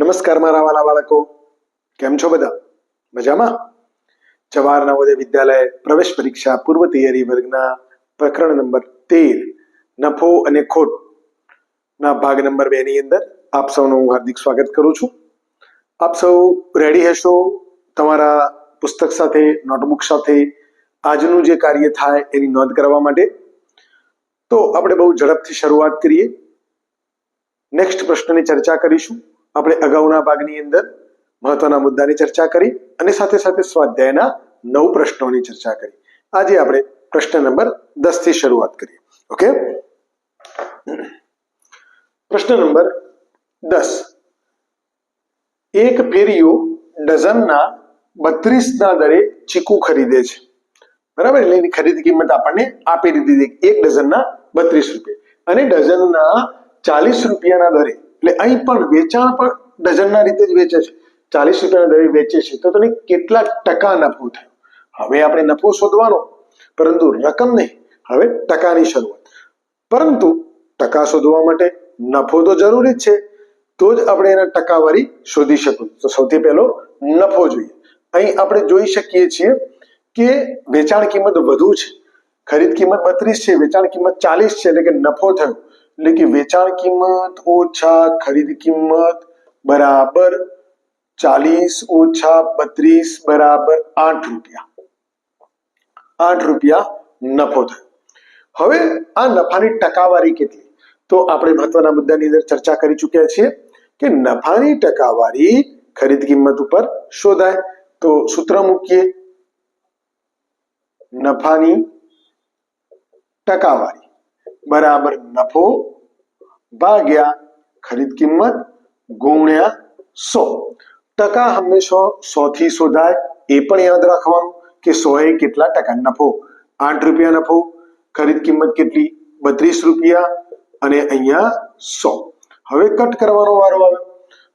નમસ્કાર મારા વાલા બાળકો. કેમ છો બધા? મજામાં? જવાહર નવોદય વિદ્યાલય પ્રવેશ પરીક્ષા પૂર્વ તૈયારી વર્ગના પ્રકરણ નંબર તેર, નફો અને ખોટ ના ભાગ નંબર બે ની અંદર આપ સૌનું હું હાર્દિક સ્વાગત કરું છું. આપ સૌ રેડી હશો? તમારા પુસ્તક સાથે નોટબુક સાથે આજનું જે કાર્ય થાય એની નોંધ કરવા માટે? તો આપણે બહુ ઝડપથી શરૂઆત કરીએ. નેક્સ્ટ પ્રશ્નની ચર્ચા કરીશું. આપણે અગાઉના ભાગની અંદર મહત્વના મુદ્દાની ચર્ચા કરી અને સાથે સાથે સ્વાધ્યાયના નવ પ્રશ્નોની ચર્ચા કરી. આજે આપણે પ્રશ્ન નંબર દસથી શરૂઆત કરીએ. ઓકે? પ્રશ્ન નંબર દસ. એક ફેરીયો ડઝનના બત્રીસ ના દરે ચીકુ ખરીદે છે. બરાબર? એટલે એની ખરીદ કિંમત આપણને આપી દીધી એક ડઝનના બત્રીસ રૂપિયા. અને ડઝનના ચાલીસ રૂપિયાના દરે એટલે અહીં પણ વેચાણ પણ ડઝનના રીતે જ વેચે છે. ચાલીસ રૂપિયાના દરે વેચે છે. તો તને કેટલા ટકા નફો થયો. હવે આપણે નફો શોધવાનો. પરંતુ રકમ નહીં. હવે ટકાની શરૂઆત. પરંતુ ટકા શોધવા માટે નફો તો જરૂરી જ છે. તો જ આપણે એના ટકાવારી શોધી શકું. તો સૌથી પહેલો નફો જોઈએ. અહીં આપણે જોઈ શકીએ છીએ કે વેચાણ કિંમત વધુ છે. ખરીદ કિંમત બત્રીસ છે. વેચાણ કિંમત ચાલીસ છે. એટલે કે નફો થયો. એટલે કે વેચાણ કિંમત ઓછા ખરીદ કિંમત બરાબર ચાલીસ ઓછા બત્રીસ બરાબર આઠ રૂપિયા આઠ રૂપિયા નફો થયો. હવે આ નફાની ટકાવારી કેટલી? તો આપણે મહત્વના મુદ્દાની અંદર ચર્ચા કરી ચૂક્યા છીએ કે નફાની ટકાવારી ખરીદ કિંમત ઉપર શોધાય. તો સૂત્ર મૂકીએ. નફાની ટકાવારી. બરાબર નફો ભાગ્યા ખરીદ કિંમત ગુણ્યા સો. ટકા હંમેશા સો થી શોધાય એ પણ યાદ રાખવાનું કે સો એ કેટલા ટકા નફો? આઠ રૂપિયા નફો, ખરીદ કિંમત કેટલી? બત્રીસ રૂપિયા અને અહીંયા સો. હવે કટ કરવાનો વારો આવે.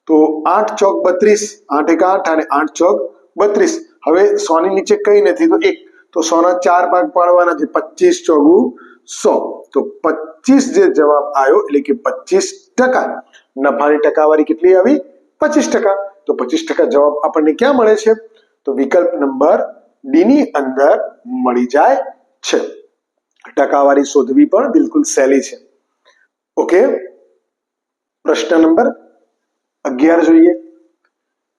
તો આઠ ચોક બત્રીસ, આઠ એક આઠ અને આઠ ચોક બત્રીસ. હવે સો ની નીચે કઈ નથી તો એક. તો સોના ચાર ભાગ પાડવાના છે, પચીસ ચોગુ સો. તો પચીસ જે જવાબ આવ્યો, એટલે કે પચીસ ટકા. નફાની ટકાવારી કેટલી આવી? પચીસ ટકા. તો પચીસ ટકા જવાબ આપણને ક્યાં મળે છે? તો વિકલ્પ નંબર ડી ની અંદર મળી જાય છે. ટકાવારી શોધવી પણ બિલકુલ સહેલી છે. ઓકે? પ્રશ્ન નંબર અગિયાર જોઈએ.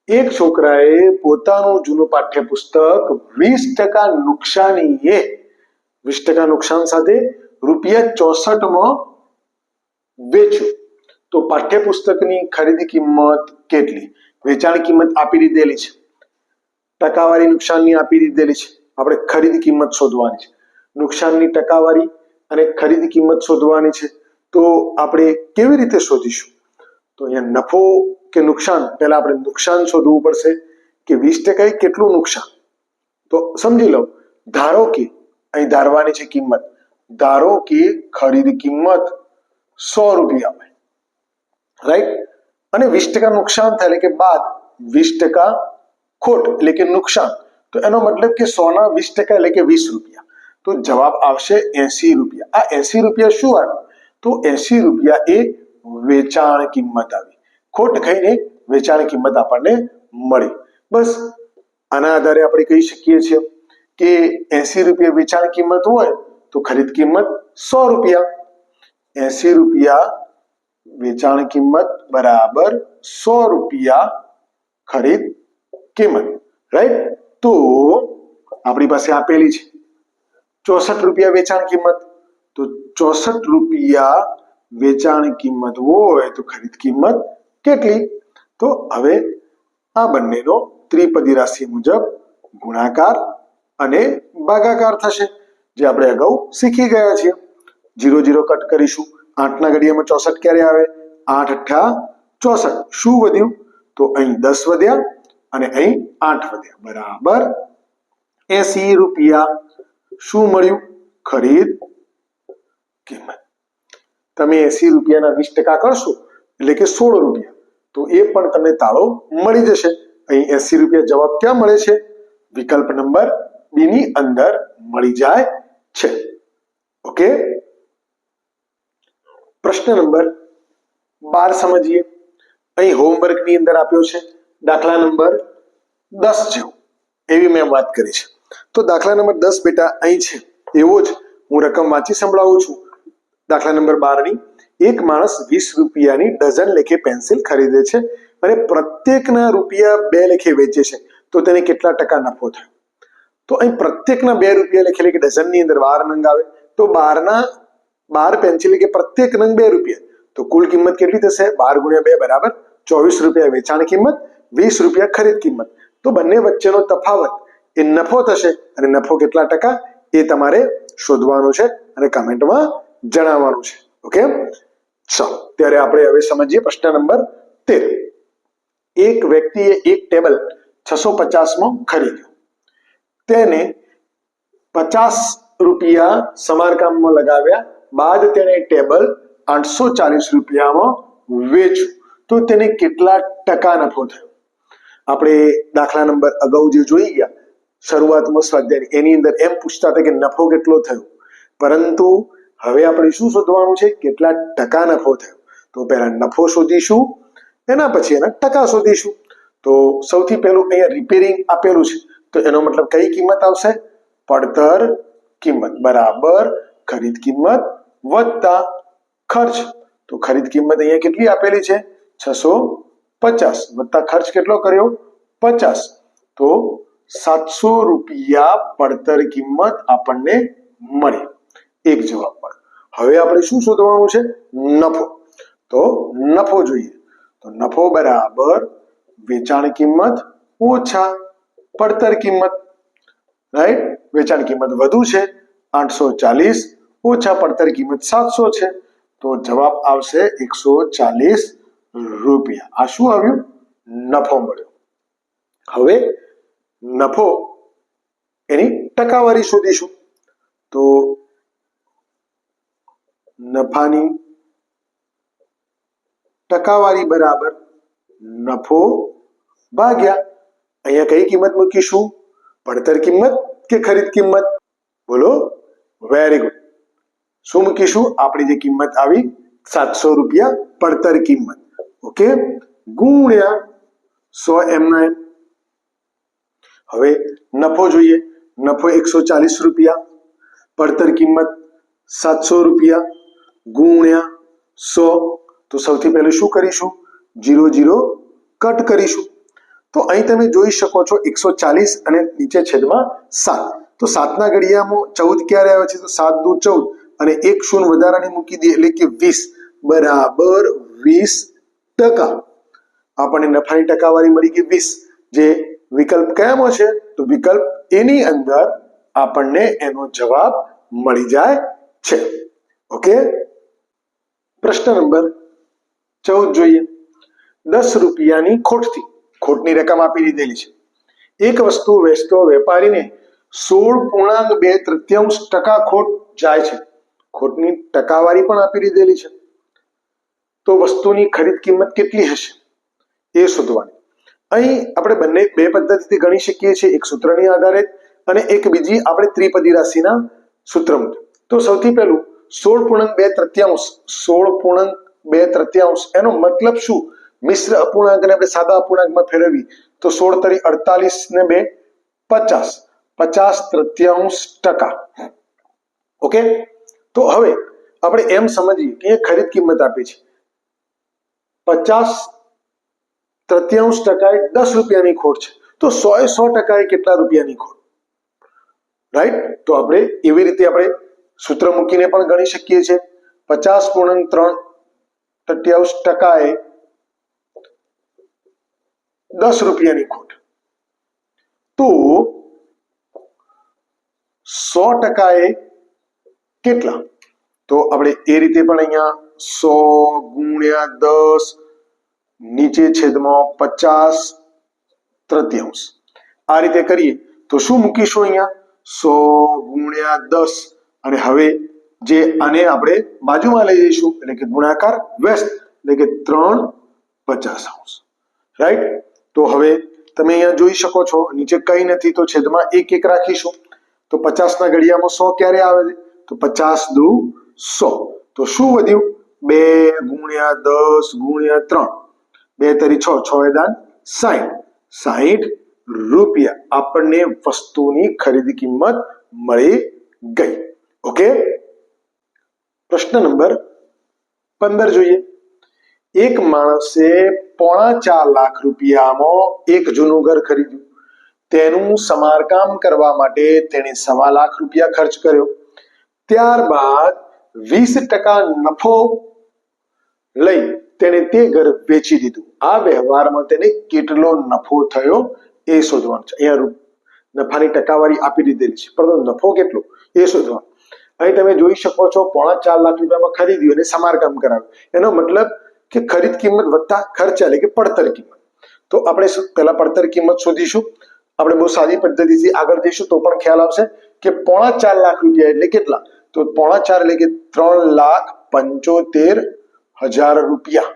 એક છોકરાએ પોતાનું જૂનું પાઠ્યપુસ્તક વીસ ટકા નુકસાનીએ વીસ ટકા નુકસાન સાથે રૂપિયા ચોસઠમાં વેચ્યું. તો પાઠ્યપુસ્તકની ખરીદી કિંમત કેટલી? વેચાણ કિંમત આપી દીધેલી છે. ટકાવારી નુકસાનની આપી દીધેલી છે. આપણે ખરીદી કિંમત શોધવાની છે. નુકસાનની ટકાવારી અને ખરીદી કિંમત શોધવાની છે. તો આપણે કેવી રીતે શોધીશું? તો અહીંયા નફો કે નુકસાન? પહેલા આપણે નુકસાન શોધવું પડશે કે વીસ ટકા કેટલું નુકસાન? તો સમજી લો, ધારો કે અહીં ધારવાની છે કિંમત. ધારો કે ખરીદ કિંમત સો રૂપિયા રાઈટ અને વીસ ટકા નુકસાન થાય, એટલે કે બાદ વીસ ટકા ખોટ, એટલે કે નુકસાન. તો એનો મતલબ કે સોના વીસ ટકા, એટલે કે વીસ રૂપિયા. તો જવાબ આવશે એસી રૂપિયા. આ એસી રૂપિયા શું આવ્યું તો એસી રૂપિયા એ વેચાણ કિંમત આવી. ખોટ ખાઈને વેચાણ કિંમત આપણને મળી. બસ, આના આધારે આપણે કહી શકીએ છીએ. કે એસી રૂપિયા વેચાણ કિંમત હોય તો ખરીદ કિંમત સો રૂપિયા એસી રૂપિયા વેચાણ કિંમત બરાબર સો રૂપિયા ખરીદ કિંમત રાઈટ તો આપણી પાસે આપેલી છે ચોસઠ રૂપિયા વેચાણ કિંમત તો ચોસઠ રૂપિયા વેચાણ કિંમત હોય તો ખરીદ કિંમત કેટલી તો હવે આ બંનેનો ત્રિપદી રાશિ મુજબ ગુણાકાર અને ભાગાકાર થશે. જે આપણે અગાઉ શીખી ગયા છીએ. જીરો જીરો કટ કરીશું. આઠના ઘડિયામાં ચોસઠ ક્યારે આવે? આઠ અઠ્ઠા ચોસઠ. શું વધ્યું? તો અહીં દસ વધ્યા અને અહીં આઠ વધ્યા. બરાબર? એસી રૂપિયા. શું મળ્યું? ખરીદ કિંમત. તમે એસી રૂપિયાના વીસ ટકા કરશો, એટલે કે સોળ રૂપિયા. તો એ પણ તમને તાળો મળી જશે. અહીં એસી રૂપિયા જવાબ ક્યાં મળે છે? વિકલ્પ નંબર બી ની અંદર મળી જાય છે. ઓકે પ્રશ્ન નંબર બાર સમજીએ. અહીં હોમવર્કની અંદર આપ્યો છે. દાખલા નંબર દસ જેવો. એવી મેં વાત કરી છે. તો દાખલા નંબર દસ બેટા અહીં છે. એવો જ હું રકમ વાંચી સંભળાવું છું. દાખલા નંબર બારની એક માણસ વીસ રૂપિયાની ડઝન લેખે પેન્સિલ ખરીદે છે અને પ્રત્યેકના રૂપિયા બે લેખે વેચે છે. તો તેને કેટલા ટકા નફો થયો? તો અહીં પ્રત્યેકના બે રૂપિયા લેખે એટલે કે ડઝનની અંદર બાર નંગ આવે તો બારના બાર પેન્સિલ કે પ્રત્યેક નંગ બે રૂપિયા તો કુલ કિંમત કેટલી થશે બાર ગુણ્યા બે બરાબર ચોવીસ રૂપિયા વેચાણ કિંમત વીસ રૂપિયા ખરીદ કિંમત તો બંને વચ્ચેનો તફાવત એ નફો થશે અને નફો કેટલા ટકા એ તમારે શોધવાનું છે અને કમેન્ટમાં જણાવવાનું છે ઓકે ચાલો ત્યારે આપણે હવે સમજીએ પ્રશ્ન નંબર તેર એક વ્યક્તિએ એક ટેબલ છસો પચાસમાં ખરીદ્યું તેને પચાસ રૂપિયા સમારકામમાં લગાવ્યા. બાદ તેણે ટેબલ આઠસો ચાલીસ રૂપિયામાં વેચ્યું. તો તેને કેટલા ટકા નફો થયો. આપણે દાખલા નંબર અગાઉ જે જોઈ ગયા, શરૂઆતમાં સ્વાધ્યાય એની અંદર એમ પૂછતા હતા કે નફો કેટલો થયો. પરંતુ હવે આપણે શું શોધવાનું છે? કેટલા ટકા નફો થયો. તો પહેલા નફો શોધીશું, એના પછી એના ટકા શોધીશું. તો સૌથી પહેલું અહીંયા રિપેરિંગ આપેલું છે. તો એનો મતલબ કઈ કિંમત આવશે પડતર કિંમત બરાબર ખરીદ કિંમત વત્તા ખર્ચ તો ખરીદ કિંમત અહીંયા કેટલી આપેલી છે છસો પચાસ વત્તા ખર્ચ કેટલો કર્યો પચાસ તો સાતસો રૂપિયા પડતર કિંમત આપણને મળી એક જવાબ મળે હવે આપણે શું શોધવાનું છે નફો તો નફો જોઈએ તો નફો બરાબર વેચાણ કિંમત ઓછા પડતર કિંમત રાઈટ વેચાણ કિંમત વધુ છે, આઠસો ચાલીસ, ઓછા પડતર કિંમત સાતસો છે. તો જવાબ આવશે એકસો ચાલીસ રૂપિયા. આ શું આવ્યું? નફો મળ્યો. હવે નફો એની ટકાવારી શોધીશું. તો નફાની ટકાવારી બરાબર નફો ભાગ્યા અહીંયા કઈ કિંમત મૂકીશું પડતર કિંમત કે ખરીદ કિંમત બોલો વેરી ગુડ શું મૂકીશું આપણી જે કિંમત આવી સાતસો રૂપિયા પડતર કિંમત ઓકે ગુણ્યા સો એમના એમ હવે નફો જોઈએ નફો એકસો ચાલીસ રૂપિયા પડતર કિંમત સાતસો રૂપિયા ગુણ્યા સો તો સૌથી પહેલું શું કરીશું જીરો જીરો કટ કરીશું તો અહીં તમે જોઈ શકો છો એકસો ચાલીસ અને નીચે છેદમાં સાત. તો સાતના ઘડિયામાં ચૌદ ક્યારે આવે છે? તો સાત દુ ચૌદ અને એક શૂન્ય વધારાની મૂકી દઈએ એટલે કે વીસ. બરાબર વીસ ટકા. આપણને નફાની ટકાવારી મળી ગઈ વીસ. જે વિકલ્પ કયામાં છે? તો વિકલ્પ એની અંદર આપણને એનો જવાબ મળી જાય છે. ઓકે? પ્રશ્ન નંબર ચૌદ જોઈએ. દસ રૂપિયાની ખોટથી. ખોટની રકમ આપી દીધેલી છે. એક વસ્તુ વેચતો વેપારીને સોળ પૂર્ણાંક બે તૃતીયાંશ ટકા ખોટ જાય છે. ખોટની ટકાવારી પણ આપી દીધેલી છે. તો વસ્તુની ખરીદ કિંમત કેટલી હશે? એ શોધવાની. અહીં આપણે બંને બે પદ્ધતિથી ગણી શકીએ છીએ. એક સૂત્રની આધારે અને એક બીજી આપણે ત્રિપદી રાશિના સૂત્ર તો સૌથી પહેલું, સોળ પૂર્ણાંક બે તૃતીયાંશ. સોળ પૂર્ણાંક બે તૃતીયાંશ એનો મતલબ શું? મિશ્ર અપૂર્ણાંકને આપણે સાદા અપૂર્ણાંકમાં ફેરવી તો સોળ તરી અડતાલીસ ને બે પચાસ પચાસ તૃતીયાંશ ટકા ઓકે તો હવે આપણે એમ સમજીએ કે એ ખરીદ કિંમત આપી છે પચાસ તૃતીયાંશ ટકાએ દસ રૂપિયાની ખોટ છે, તો સો એ સો ટકાએ કેટલા રૂપિયાની ખોટ? રાઈટ તો આપણે એવી રીતે આપણે સૂત્ર મૂકીને પણ ગણી શકીએ છીએ. પચાસ પૂર્ણાંક ત્રણ તૃતીયાંશ ટકાએ દસ રૂપિયાની ખોટ. તો સો ટકાએ કેટલા? તો આપણે એ રીતે પણ અહીંયા સો ગુણ્યા દસ નીચે છેદમાં પચાસ તૃતીયાંશ. આ રીતે કરીએ તો શું મૂકીશું અહીંયા? સો ગુણ્યા દસ. અને હવે જે આને આપણે બાજુમાં લઈ જઈશું, એટલે કે ગુણાકાર વેસ્ટ એટલે કે ત્રણ પચાસ અંશ. રાઈટ તો હવે તમે અહીંયા જોઈ શકો છો, નીચે કઈ નથી તો છેદમાં એક એક રાખીશું. તો પચાસના ઘડિયામાં સો ક્યારે આવે છે? તો પચાસ દુ સો. તો શું વધ્યું? બે ગુણ્યા દસ ગુણ્યા ત્રણ. બે તરી છ છ એ દાન સાહીઠ સાહીઠ રૂપિયા આપણને વસ્તુની ખરીદી કિંમત મળી ગઈ. ઓકે? પ્રશ્ન નંબર પંદર જોઈએ. એક માણસે પોણા ચાર લાખ રૂપિયામાં એક જૂનું ઘર ખરીદ્યું. તેનું સમારકામ કરવા માટે તેણે સવા લાખ રૂપિયા ખર્ચ કર્યો. ત્યારબાદ વીસ ટકા નફો લઈ તેણે તે ઘર વેચી દીધું. આ વ્યવહારમાં તેને કેટલો નફો થયો એ શોધવાનું છે. અહીંયા નફાની ટકાવારી આપી દીધેલી છે. પરંતુ નફો કેટલો એ શોધવાનું. અહીં તમે જોઈ શકો છો પોણા ચાર લાખ રૂપિયામાં ખરીદ્યું અને સમારકામ કરાવ્યું. એનો મતલબ કે ખરીદ કિંમત વત્તા ખર્ચ એટલે કે પડતર કિંમત. તો આપણે પહેલા પડતર કિંમત શોધીશું. આપણે બહુ સાદી પદ્ધતિથી આગળ જઈશું તો પણ ખ્યાલ આવશે કે પોણા ચાર લાખ રૂપિયા એટલે કેટલા? તો પોણા ચાર એટલે કે ત્રણ લાખ પંચોતેર હજાર રૂપિયા.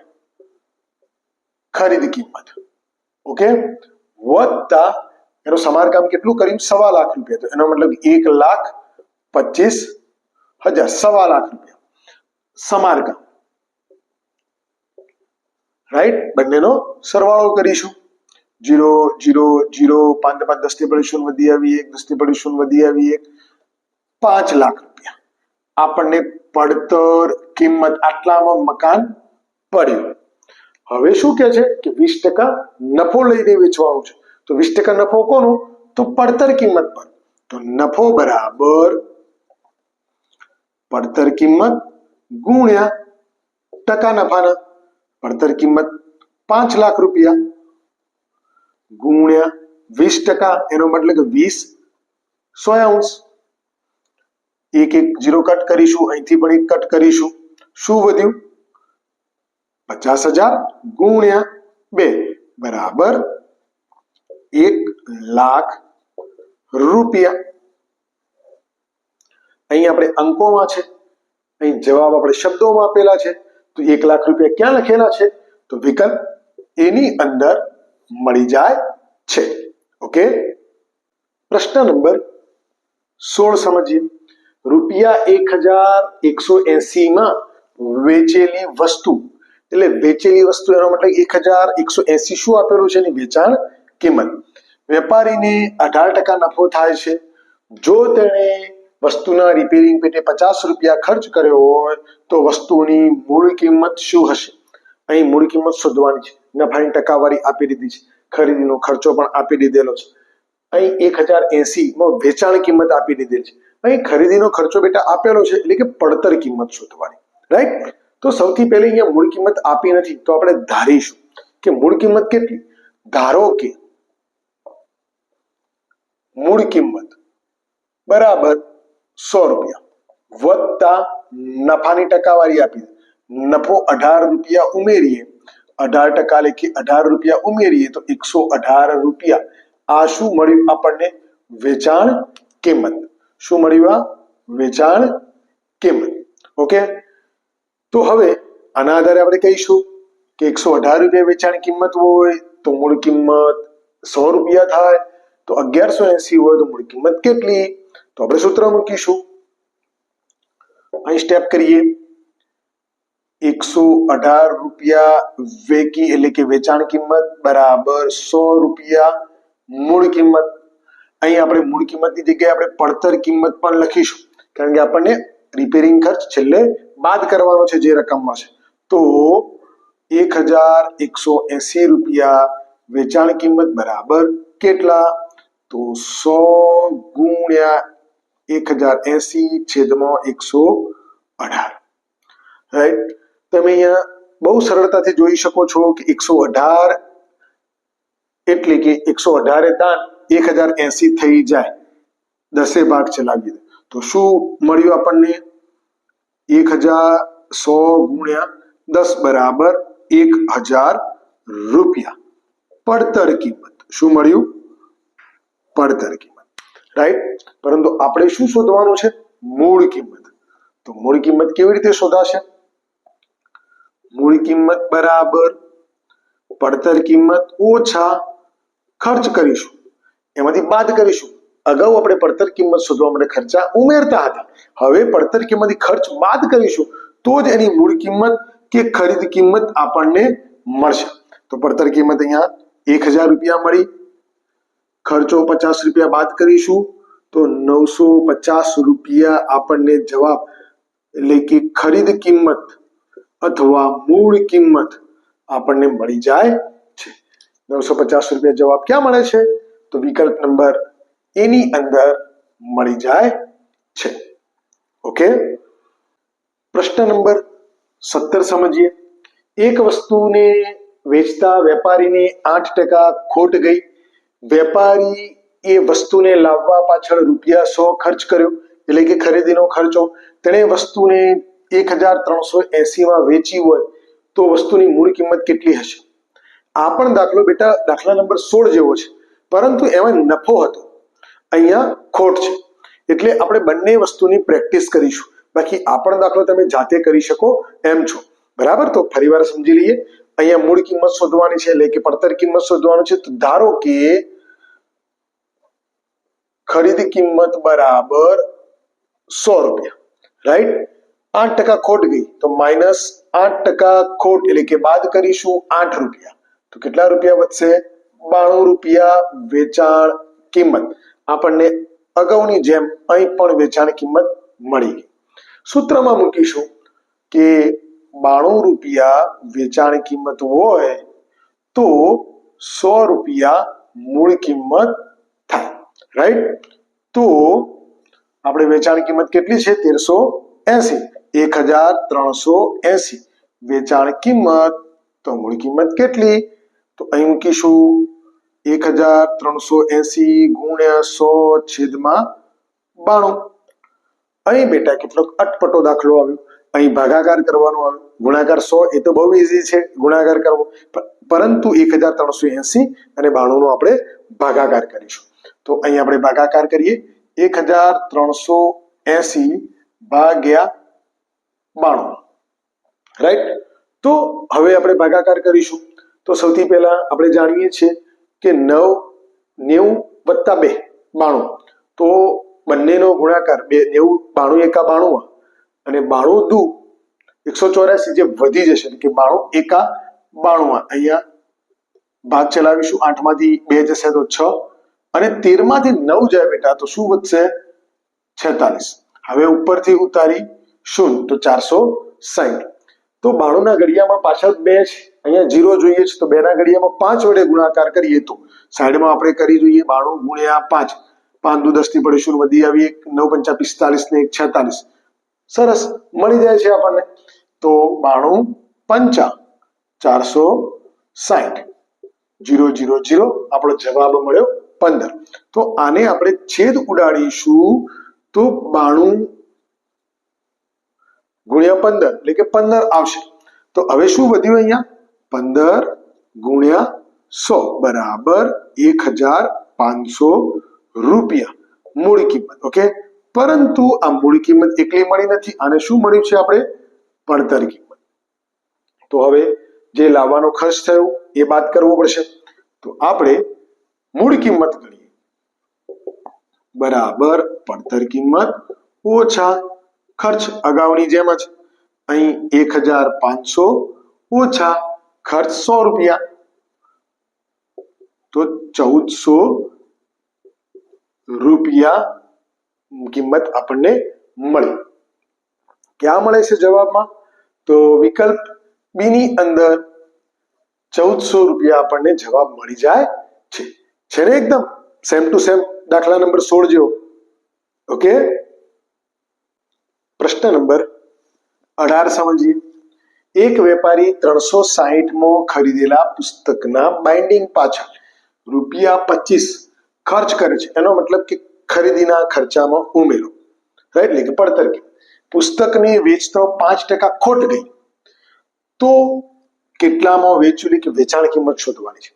ખરીદ કિંમત. ઓકે? વત્તા એનું સમારકામ કેટલું કર્યું? સવા લાખ રૂપિયા. તો એનો મતલબ એક લાખ પચીસ હજાર. સવા લાખ રૂપિયા. સમારકામ. રાઈટ બંનેનો સરવાળો કરીશું. જીરો જીરો જીરો, પાંચ પાંચ દસથી પડી શૂન્ય વધી આવી એક દસથી પડી શૂન્ય વધી આવી એક. પાંચ લાખ રૂપિયા. આપણને પડતર કિંમત આટલામાં મકાન પડ્યું. હવે શું કે છે? કે વીસ ટકા નફો લઈને વેચવાનું છે. તો વીસ ટકા નફો કોનો? તો પડતર કિંમત પર. તો નફો બરાબર પડતર કિંમત ગુણ્યા ટકા નફાના. પડતર કિંમત પાંચ લાખ રૂપિયા. ગુણ્યા વીસ ટકા, એનો મતલબ કે વીસ સો અંશ એક એક જીરો કટ કરીશું, અહીંથી પણ એક કટ કરીશું. શું વધ્યું? પચાસ હજાર ગુણ્યા બે. બરાબર એક લાખ રૂપિયા. અહીં આપણે અંકોમાં છે. અહીં જવાબ આપણે શબ્દોમાં આપેલા છે. તો એક લાખ રૂપિયા ક્યાં લખેલા છે? તો વિકલ્પ એની અંદર મળી જાય છે. ઓકે પ્રશ્ન નંબર સોળ સમજીએ. રૂપિયા એક હજાર એકસો એસી માં વેચેલી વસ્તુ. એટલે વેચેલી વસ્તુ એનો મતલબ એક હજાર એકસો એસી શું આપેલું છે? એની વેચાણ કિંમત. વેપારીને અઢાર ટકા નફો થાય છે. જો તેણે વસ્તુના રિપેરિંગ પેટે પચાસ રૂપિયા ખર્ચ કર્યો હોય તો વસ્તુની મૂળ કિંમત શું હશે? અહીં મૂળ કિંમત શોધવાની છે. નફાની ટકાવારી આપી દીધી છે. ખરીદીનો ખર્ચો પણ આપી દીધેલો છે. અહીં એક હજાર એસી માં વેચાણ કિંમત આપી દીધેલ છે. અહીં ખરીદીનો ખર્ચો બેટા આપેલો છે એટલે કે પડતર કિંમત શોધવાની. રાઈટ તો સૌથી પહેલી અહીંયા મૂળ કિંમત આપી નથી. તો આપણે ધારીશું કે મૂળ કિંમત કેટલી? ધારો કે મૂળ કિંમત બરાબર સો રૂપિયા. વત્તા નફાની ટકાવારી આપી. નફો અઢાર રૂપિયા ઉમેરીએ. અઢાર ટકા લેખી અઢાર રૂપિયા ઉમેરીએ તો એકસો અઢાર રૂપિયા. આ શું મળ્યું આપણને? વેચાણ કિંમત. શું મળ્યું આ? વેચાણ કિંમત. ઓકે? તો હવે આના આધારે આપણે કહીશું કે એકસો અઢાર રૂપિયા વેચાણ કિંમત હોય તો મૂળ કિંમત સો રૂપિયા થાય. તો અગિયારસો એસી હોય તો મૂળ કિંમત કેટલી? તો આપણે સૂત્ર મૂકીશું અહીં સ્ટેપ કરીએ એકસો અઢાર રૂપિયા વેકી એટલે કે વેચાણ કિંમત બરાબર સો રૂપિયા મૂળ કિંમત અહીં આપણે મૂળ કિંમતની જગ્યાએ આપણે પડતર કિંમત પણ લખીશું કારણ કે આપણને રિપેરિંગ ખર્ચ છેલ્લે બાદ કરવાનો છે જે રકમ મળશે તો એક હજાર એકસો એસી રૂપિયા વેચાણ કિંમત બરાબર કેટલા તો સો ગુણ્યા એક હજાર એસી છેદમાં એકસો અઢાર રાઈટ તમે અહીંયા બહુ સરળતાથી જોઈ શકો છો કે એકસો અઢાર એટલે કે એકસો અઢારે દાન એક હજાર એસી થઈ જાય. દસે ભાગ ચલાવી દે. તો શું મળ્યું આપણને? એક હજાર સો ગુણ્યા દસ બરાબર એક હજાર રૂપિયા. પડતર કિંમત. શું મળ્યું? પડતર કિંમત. રાઈટ પરંતુ આપણે શું શોધવાનું છે? મૂળ કિંમત. તો મૂળ કિંમત કેવી રીતે શોધાશે? મૂળ કિંમત બરાબર પડતર કિંમત ઓછા ખર્ચ કરીશું. એમાંથી બાદ કરીશું. અગાઉ આપણે પડતર કિંમત શોધવા માટે ખર્ચા ઉમેરતા હતા. હવે પડતર કિંમતથી ખર્ચ બાદ કરીશું, તો જ એની મૂળ કિંમત કે ખરીદ કિંમત આપણને મળશે. તો પડતર કિંમત અહીંયા એક હજાર રૂપિયા મળી. ખર્ચો પચાસ રૂપિયા બાદ કરીશું, તો નવસો પચાસ રૂપિયા આપણને જવાબ એટલે કે ખરીદ કિંમત અથવા મૂળ કિંમત આપણને મળી જાય છે. નવસો પચાસ રૂપિયા જવાબ ક્યાં મળે છે? તો વિકલ્પ નંબર એની અંદર મળી જાય છે. ઓકે? પ્રશ્ન નંબર સત્તર સમજીએ. એક વસ્તુને વેચતા વેપારીને આઠ ટકા ખોટ ગઈ. વેપારી એ વસ્તુને લાવવા પાછળ રૂપિયા સો ખર્ચ કર્યો. એટલે કે ખરીદીનો ખર્ચો. તેણે વસ્તુને એક હજાર ત્રણસો એસીમાં વેચી હોય તો વસ્તુની મૂળ કિંમત કેટલી હશે? આ પણ દાખલો બેટા દાખલા નંબર સોળ જેવો છે. પરંતુ એમાં નફો હતો. અહીંયા ખોટ છે. એટલે આપણે બંને વસ્તુની પ્રેક્ટિસ કરીશું. બાકી આ પણ દાખલો તમે જાતે કરી શકો એમ છો. બરાબર? તો ફરીવાર સમજી લઈએ. અહીંયા મૂળ કિંમત શોધવાની છે, એટલે કે પડતર કિંમત શોધવાનું છે. તો ધારો કે ખરીદ કિંમત બરાબર સો રૂપિયા રાઈટ આઠ ટકા ખોટ ગઈ, તો માઇનસ આઠ ટકા ખોટ, એટલે કે બાદ કરીશું આઠ રૂપિયા. તો કેટલા રૂપિયા વધશે? બાણું રૂપિયા વેચાણ કિંમત. આપણને અગાઉની જેમ અહીં પણ વેચાણ કિંમત મળી ગઈ. સૂત્રમાં મૂકીશું કે બાણું રૂપિયા વેચાણ કિંમત હોય તો સો રૂપિયા મૂળ કિંમત રાઈટ તો આપણે વેચાણ કિંમત કેટલી છે? તેરસો એસી. એક હજાર ત્રણસો એસી. વેચાણ કિંમત, તો મૂળ કિંમત કેટલી? તો અહીં મૂકીશું. એક હજાર ત્રણસો એસી ગુણ્યા સો છેદમાં બાણું. અહીં બેટા કેટલોક અટપટો દાખલો આવ્યો. અહીં ભાગાકાર કરવાનો આવ્યો. ગુણાકાર સો એ તો બહુ ઈઝી છે, ગુણાકાર કરવો. પરંતુ એક હજાર ત્રણસો એસી અને બાણુંનો આપણે ભાગાકાર કરીશું. તો અહીં આપણે ભાગાકાર કરીએ. એક હજાર ત્રણસો એસી ભાગ્યા બાણું. રાઈટ તો હવે આપણે ભાગાકાર કરીશું. તો સૌથી પહેલા આપણે જાણીએ છીએ કે નવ નેવું વત્તા બે બાણું. તો બંનેનો ગુણાકાર બે, નેવું, બાણું એકા બાણું અને બાણું દુ એકસો ચોરાસી જે વધી જશે કે બાણું એકા બાણું અહીંયા ભાગ ચલાવીશું. આઠમાંથી બે જશે તો છ. અને તેરમાંથી નવ જાય બેટા, તો શું વધશે? છેતાલીસ. હવે ઉપરથી ઉતારી શૂન્ય, તો ચારસો સાહીઠ તો બાણુંના ઘડિયામાં પાછળ બે છે. અહીંયા જીરો જોઈએ છે, તો બેના ઘડિયામાં પાંચ વડે ગુણાકાર કરીએ તો સાઈડમાં આપણે કરી જોઈએ બાણું ગુણ્યા પાંચ. પાંચ દુ દસ પડે શૂન્ય, વધી આવી એક, નવ પંચા પિસ્તાલીસ ને એક છેતાલીસ. સરસ. મળી જાય છે આપણને. તો બાણું પંચા, ચારસો સાહીઠ જીરો જીરો જીરો. આપણો જવાબ મળ્યો પંદર. તો આને આપણે છેદ ઉડાડીશું તો બાણું ગુણ્યા પંદર, એટલે કે પંદર આવશે. તો હવે શું વધ્યું અહીંયા? પંદર ગુણ્યા સો, બરાબર એક હજાર પાંચસો રૂપિયા. મૂળ કિંમત, ઓકે? પરંતુ આ મૂળ કિંમત એકલી મળી નથી. આને શું મળ્યું છે આપણે? પડતર કિંમત. તો હવે જે લાવવાનો ખર્ચ થયો, એ બાદ કરવો પડશે. તો આપણે મૂળ કિંમત ગણીએ. બરાબર, પડતર કિંમત ઓછા ખર્ચ અગાઉની જેમ જ. અહીં એક હજાર પાંચસો ઓછા ખર્ચ સો રૂપિયા. તો ચૌદસો રૂપિયા કિંમત આપણને મળી. ક્યાં મળે છે જવાબમાં? તો વિકલ્પ બી ની અંદર ચૌદસો રૂપિયા આપણને જવાબ મળી જાય છે. છે ને એકદમ? સેમ ટુ સેમ દાખલા નંબર સોળ જેવો ઓકે પ્રશ્ન નંબર અઢાર સમજીએ. એક વેપારી ત્રણસો સાહીઠમાં ખરીદેલા પુસ્તકના બાઇન્ડિંગ પાછળ રૂપિયા પચીસ ખર્ચ કરે છે. એનો મતલબ કે ખરીદીના ખર્ચામાં ઉમેરો. રાઈટ એટલે કે પડતર કે પુસ્તકની વેચતો પાંચ ટકા ખોટ ગઈ. તો કેટલામાં વેચ્યું કે વેચાણ કિંમત શોધવાની છે.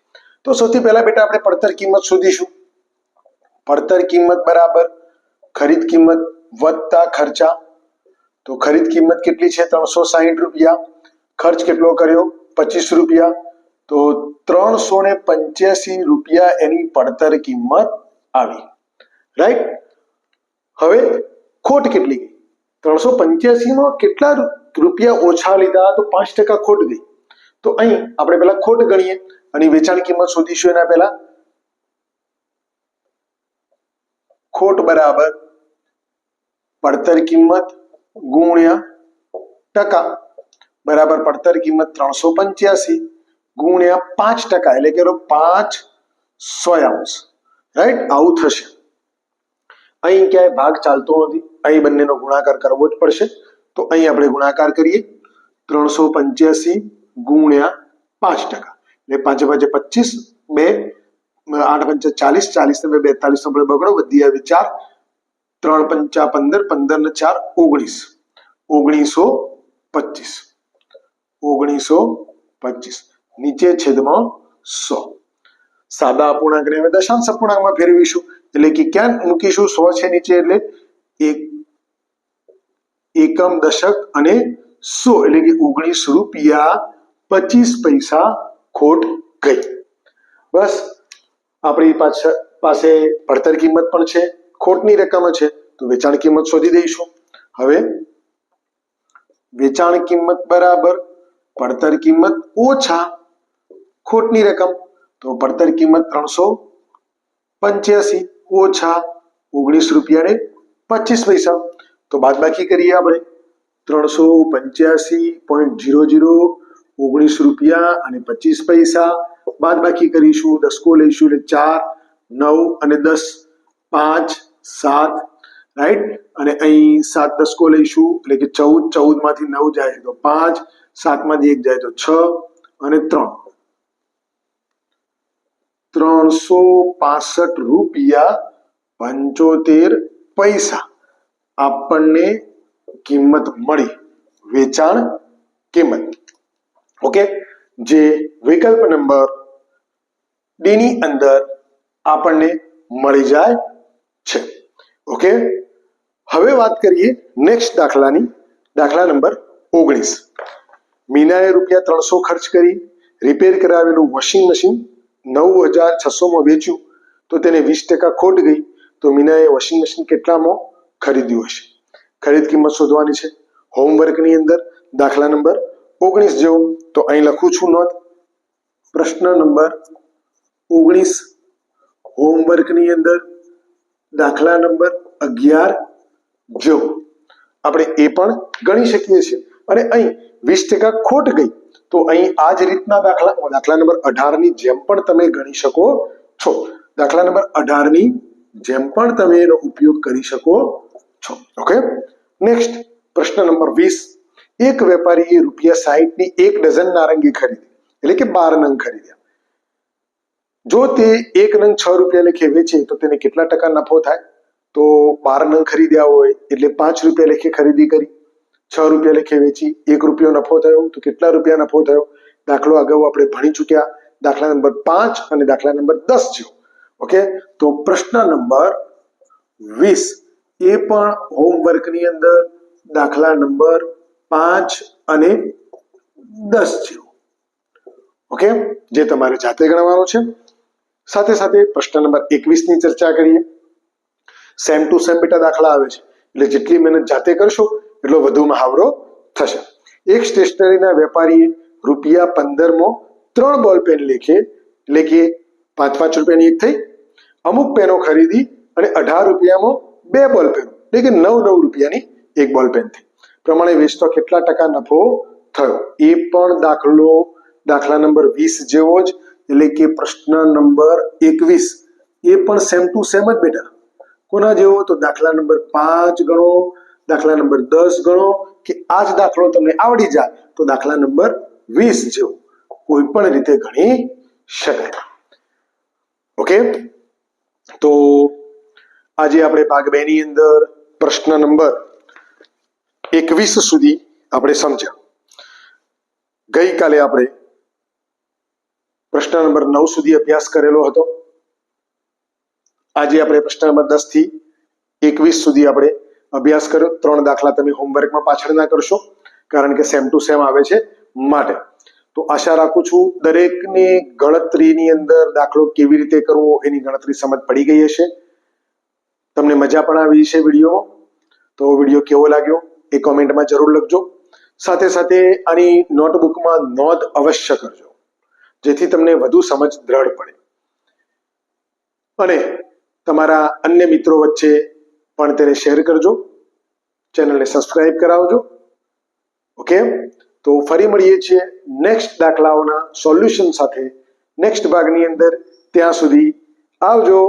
તો સૌથી પહેલા બેટા આપણે પડતર કિંમત શોધીશું. પડતર કિંમત બરાબર, ખરીદ કિંમત વત્તા ખર્ચા. તો ખરીદ કિંમત કેટલી છે? ત્રણસો સાહીઠ રૂપિયા. ખર્ચ કેટલો કર્યો? પચીસ રૂપિયા. તો ત્રણસો ને પંચ્યાસી રૂપિયા એની પડતર કિંમત આવી. રાઈટ હવે ખોટ કેટલી ગઈ? ત્રણસો પંચ્યાસી માં કેટલા રૂપિયા ઓછા લીધા? તો પાંચ ટકા ખોટ ગઈ. તો અહીં આપણે પેલા ખોટ ગણીએ અને વેચાણ કિંમત શોધીશું એના પહેલા. ખોટ બરાબર પડતર કિંમત ગુણ્યા ટકા. બરાબર પડતર કિંમત ત્રણસો પંચ્યાસી ગુણ્યા પાંચ ટકા, એટલે કે પાંચ સોયાંશ રાઈટ આવું થશે. અહીં ક્યાંય ભાગ ચાલતો નથી. અહીં બંનેનો ગુણાકાર કરવો જ પડશે. તો અહીં આપણે ગુણાકાર કરીએ. ત્રણસો પંચ્યાસી ગુણ્યા પાંચ ટકા. એટલે પાંચે પાંચે પચીસ, બે, આઠ પંચા ચાલીસ ચાલીસ ને બેતાલીસ નો બગડો, વધી આવી ચાર, ત્રણ પંચા પંદર પંદર ને ચાર, ઓગણીસ. ઓગણીસો પચીસ. ઓગણીસો પચીસ. નીચે છેદમાં સો. સાદા અપૂર્ણાંકને હવે દશાંશ અપૂર્ણાંકમાં ફેરવીશું. એટલે કે ક્યાં મૂકીશું? સો છે નીચે એટલે એક, એકમ દશક અને સો. એટલે કે ઓગણીસ રૂપિયા પચીસ પૈસા ખોટ ગઈ બસ આપણી પાછળ પાસે પડતર કિંમત પણ છે ખોટની રકમ છે તો વેચાણ કિંમત શોધી દઈશું હવે વેચાણ કિંમત બરાબર પડતર કિંમત ઓછા ખોટની રકમ તો પડતર કિંમત ત્રણસો પંચ્યાસી ઓછા ઓગણીસ રૂપિયા ને પચીસ પૈસા તો બાદબાકી કરીએ આપણે ત્રણસો પંચ્યાસી પોઈન્ટ જીરો જીરો ઓગણીસ રૂપિયા અને પચીસ પૈસા. બાદ બાકી કરીશું, દસકો લઈશું એટલે ચાર, નવ અને દસ, પાંચ, સાત. રાઈટ અને અહીં સાત દસકો લઈશું એટલે કે ચૌદ ચૌદમાંથી નવ જાય તો પાંચ સાતમાંથી એક જાય તો છ અને ત્રણ. ત્રણસો પાસઠ રૂપિયા પંચોતેર પૈસા આપણને કિંમત મળી. વેચાણ કિંમત. ઓકે? જે વિકલ્પ નંબર ડી ની અંદર આપણને મળી જાય છે. ઓકે? હવે વાત કરીએ નેક્સ્ટ દાખલાની. દાખલા નંબર ઓગણીસ. મીનાએ રૂપિયા ત્રણસો ખર્ચ કરી રિપેર કરાવેલું વોશિંગ મશીન નવ હજાર છસોમાં વેચ્યું. તો તેને વીસ ટકા ખોટ ગઈ. તો મીનાએ વોશિંગ મશીન કેટલામાં ખરીદ્યું હશે? ખરીદ કિંમત શોધવાની છે. હોમવર્કની અંદર દાખલા નંબર ઓગણીસ જેવો. તો અહીં લખું છું નોંધ પ્રશ્ન નંબર ઓગણીસ. હોમવર્કની અંદર દાખલા નંબર અગિયાર જો આપણે એ પણ ગણી શકીએ છીએ. અને અહીં વીસ ટકા ખોટ ગઈ. તો અહીં આ જ રીતના દાખલા દાખલા નંબર અઢારની જેમ પણ તમે ગણી શકો છો. દાખલા નંબર અઢારની જેમ પણ તમે એનો ઉપયોગ કરી શકો છો. ઓકે નેક્સ્ટ પ્રશ્ન નંબર વીસ. એક વેપારીએ રૂપિયા સાહીઠની એક ડઝન નારંગી ખરીદી, એટલે કે બાર નંગ ખરીદ્યા. જો તે એક નંગ છ રૂપિયા લેખે વેચે, તો તેને કેટલા ટકા નફો થાય? તો બાર નંગ ખરીદ્યા હોય, એટલે પાંચ રૂપિયા લેખે ખરીદી કરી, છ રૂપિયા લેખે વેચી, એક રૂપિયો નફો થયો, તો કેટલા રૂપિયા નફો થયો? દાખલો અગાઉ આપણે ભણી ચૂક્યા, દાખલા નંબર પાંચ અને દાખલા નંબર દસ જેવો ઓકે? તો પ્રશ્ન નંબર વીસ. એ પણ હોમવર્કની અંદર દાખલા નંબર પાંચ અને દસ જેવું. ઓકે જે તમારે જાતે ગણવાનો છે. સાથે સાથે પ્રશ્ન નંબર એકવીસની ચર્ચા કરીએ. સેમ ટુ સેમ બેટા દાખલા આવે છે. એટલે જેટલી મહેનત જાતે કરશો, એટલો વધુ મહાવરો થશે. એક સ્ટેશનરીના વેપારીએ રૂપિયા પંદરમો ત્રણ બોલ પેન લેખે કે પાંચ પાંચ રૂપિયાની એક થઈ. અમુક પેનો ખરીદી અને અઢાર રૂપિયામાં બે બોલ પેન એટલે કે નવ નવ રૂપિયાની એક બોલ પેન થઈ. પ્રમાણે વેચતો કેટલા ટકા નફો થયો? એ પણ દાખલો, દાખલા નંબર વીસ જેવો જ, એટલે કે પ્રશ્ન નંબર એકવીસ. એ પણ સેમ ટુ સેમ જ બેટા. કોના જેવો? તો દાખલા નંબર પાંચ ગણો, દાખલા નંબર દસ ગણો, કે આ જ દાખલો તમને આવડી જાય, તો દાખલા નંબર વીસ જેવો. કોઈ પણ રીતે ગણી શકાય. ઓકે? તો આજે આપણે ભાગ બે ની અંદર પ્રશ્ન નંબર એકવીસ સુધી આપણે સમજ્યા. ગઈકાલે આપણે પ્રશ્ન નંબર નવ સુધી અભ્યાસ કરેલો હતો. આજે આપણે પ્રશ્ન નંબર દસથી એકવીસ સુધી આપણે અભ્યાસ કર્યો. ત્રણ દાખલા તમે હોમવર્કમાં પાછળના કરશો, કારણ કે સેમ ટુ સેમ આવે છે માટે. તો આશા રાખું છું દરેકને ગણતરીની અંદર દાખલો કેવી રીતે કરવો એની ગણતરી સમજ પડી ગઈ હશે. તમને મજા પણ આવી છે વીડિયો તો વીડિયો કેવો લાગ્યો? એ કોમેન્ટમાં જરૂર લખજો. સાથે સાથે આની નોટબુકમાં નોંધ અવશ્ય કરજો, જેથી તમને વધુ સમજ દ્રઢ પડે. અને તમારા અન્ય મિત્રો વચ્ચે પણ તેને શેર કરજો. ચેનલને સબસ્ક્રાઇબ કરાવજો. ઓકે? તો ફરી મળીએ છીએ નેક્સ્ટ દાખલાઓના સોલ્યુશન સાથે નેક્સ્ટ ભાગની અંદર. ત્યાં સુધી આવજો.